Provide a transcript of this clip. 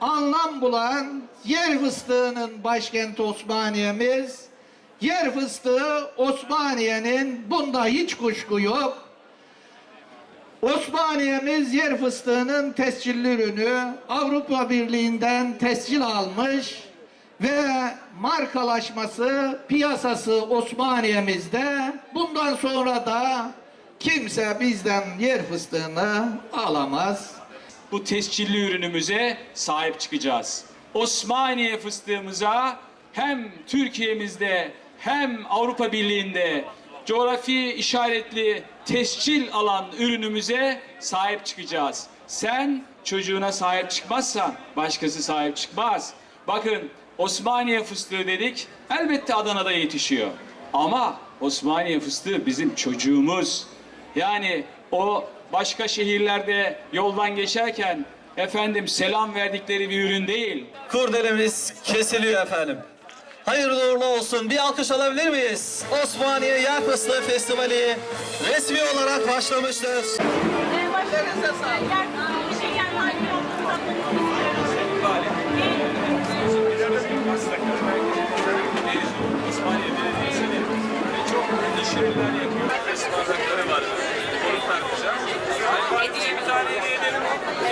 anlam bulan yer fıstığının başkenti Osmaniye'miz. Yer fıstığı Osmaniye'nin bunda hiç kuşku yok. Osmaniye'miz yer fıstığının tescilli ürünü Avrupa Birliği'nden tescil almış ve markalaşması piyasası Osmaniye'mizde bundan sonra da kimse bizden yer fıstığını alamaz. Bu tescilli ürünümüze sahip çıkacağız. Osmaniye fıstığımıza hem Türkiye'mizde hem Avrupa Birliği'nde coğrafi işaretli tescil alan ürünümüze sahip çıkacağız. Sen çocuğuna sahip çıkmazsan başkası sahip çıkmaz. Bakın Osmaniye fıstığı dedik elbette Adana'da yetişiyor. Ama Osmaniye fıstığı bizim çocuğumuz. Yani o başka şehirlerde yoldan geçerken efendim selam verdikleri bir ürün değil. Kurdelemiz kesiliyor efendim. Hayırlı uğurlu olsun. Bir alkış alabilir miyiz? Osmaniye Yer Fıstığı Festivali resmi olarak başlamıştır. Başlarınıza sağlık. İsmail Belediyesi'nin çok işlemler yapıyor. Festivalleri var.